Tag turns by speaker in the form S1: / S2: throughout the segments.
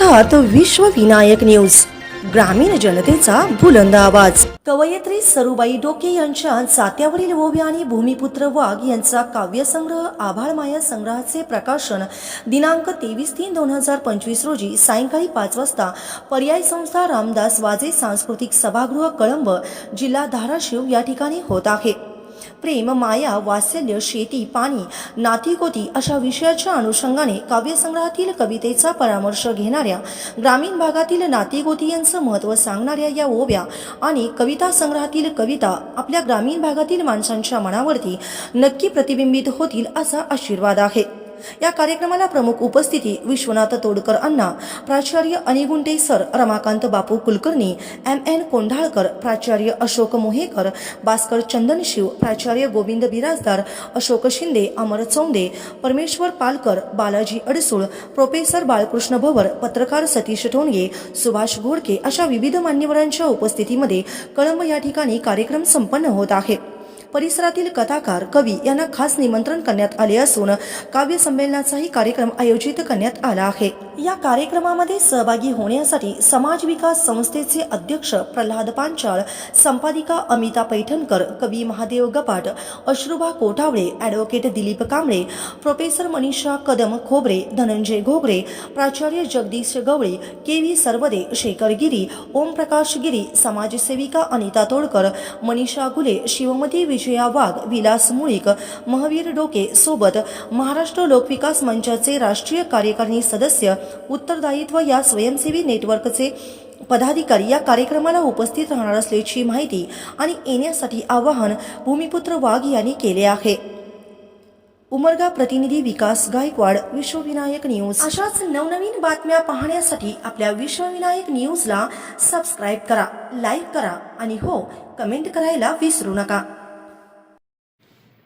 S1: अर्थात विश्व विनायक न्यूज. ग्रामीण जनतेचा बुलंद आवाज. कवयित्री सरुबाई डोके यांच्या जात्यावरील ओव्या आणि भूमिपुत्र वाघ यांचा काव्यसंग्रह आभाळमाया संग्रहाचे प्रकाशन दिनांक तेवीस तीन दोन हजार पंचवीस रोजी सायंकाळी पाच वाजता पर्याय संस्था रामदास वाजे सांस्कृतिक सभागृह कळंब जिल्हा धाराशिव या ठिकाणी होत आहे. प्रेम माया वात्सल्य शेती पाणी. नातीगोती अशा विषयाच्या अनुषंगाने काव्यसंग्रहातील कवितेचा परामर्श घेणाऱ्या ग्रामीण भागातील नातीगोती यांचं महत्त्व सांगणाऱ्या या ओव्या आणि कविता संग्रहातील कविता आपल्या ग्रामीण भागातील माणसांच्या मनावरती नक्की प्रतिबिंबित होतील असा आशीर्वाद आहे. या कार्यक्रमाला प्रमुख उपस्थिती विश्वनाथ तोडकर अण्णा प्राचार्य Anigunte sir Ramakant Bapu Kulkarni M N Kondhalkar प्राचार्य अशोक मोहेकर भास्कर चंदनशिव प्राचार्य गोविंद बिराजदार अशोक शिंदे अमर चौंदे परमेश्वर पालकर बालाजी अडसूळ प्रोफेसर बाळकृष्ण भवर पत्रकार सतीश टोणगे सुभाष घोडके अशा विविध मान्यवरांच्या उपस्थितीमध्ये कळंब या ठिकाणी कार्यक्रम संपन्न होत आहे. परिसरातील कथाकार कवी यांना खास निमंत्रण करण्यात आले असून काव्य संमेलनाचाही कार्यक्रम आयोजित करण्यात आला आहे. या कार्यक्रमामध्ये सहभागी होण्यासाठी समाज विकास संस्थेचे अध्यक्ष प्रल्हाद पांचाळ संपादिका अमिता पैठणकर कवी महादेव गपाट अश्रुभा कोठावळे ॲडव्होकेट दिलीप कांबळे प्रोफेसर मनीषा कदम खोबरे धनंजय घोगरे प्राचार्य जगदीश गवळे के व्ही सर्वदे शेखर गिरी ओमप्रकाश गिरी समाजसेविका अनिता तोडकर मनीषा गुले शिवमती विजया वाघ विलास मुळीक महावीर डोके सोबत महाराष्ट्र लोकविकास मंचाचे राष्ट्रीय कार्यकारिणी सदस्य उत्तरदायित्व या स्वयंसेवी नेटवर्कचे पदाधिकारी या कार्यक्रमाला उपस्थित राहणार असल्याची माहिती आणि येण्यासाठी आवाहन भूमिपुत्र वाघ यांनी केले आहे. उमरगा प्रतिनिधी विकास गायकवाड विश्वविनायक न्यूज. अशाच नवनवीन बातम्या पाहण्यासाठी आपल्या विश्वविनायक न्यूजला सबस्क्राईब करा लाईक करा आणि हो कमेंट करायला विसरू नका.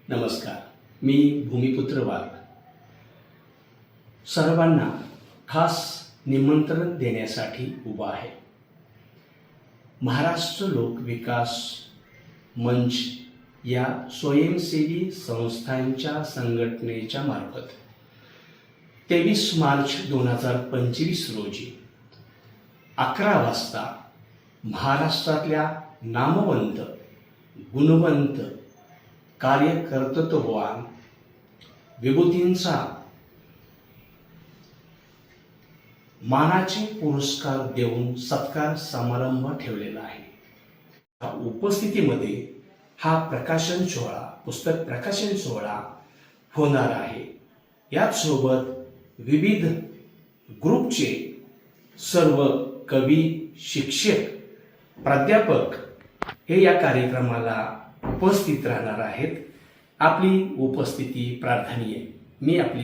S2: नमस्कार मी भूमिपुत्र वाघ. सर्वांना खास निमंत्रण देण्यासाठी उभा आहे. महाराष्ट्र लोक विकास मंच या स्वयंसेवी संस्थांच्या संघटनेच्या मार्फत तेवीस मार्च दोन हजार पंचवीस रोजी अकरा वाजता महाराष्ट्रातल्या नामवंत गुणवंत कार्यकर्तृत्ववान विभूतींचा मानाचे पुरस्कार देऊन सत्कार समारंभ ठेवलेला आहे. या उपस्थितीमध्ये हा प्रकाशन सोहळा पुस्तक प्रकाशन सोहळा होणार आहे. याचसोबत विविध ग्रुपचे सर्व कवी शिक्षक प्राध्यापक हे या कार्यक्रमाला उपस्थित राहणार आहेत. आपली उपस्थिती प्रार्थनीय. मी आपली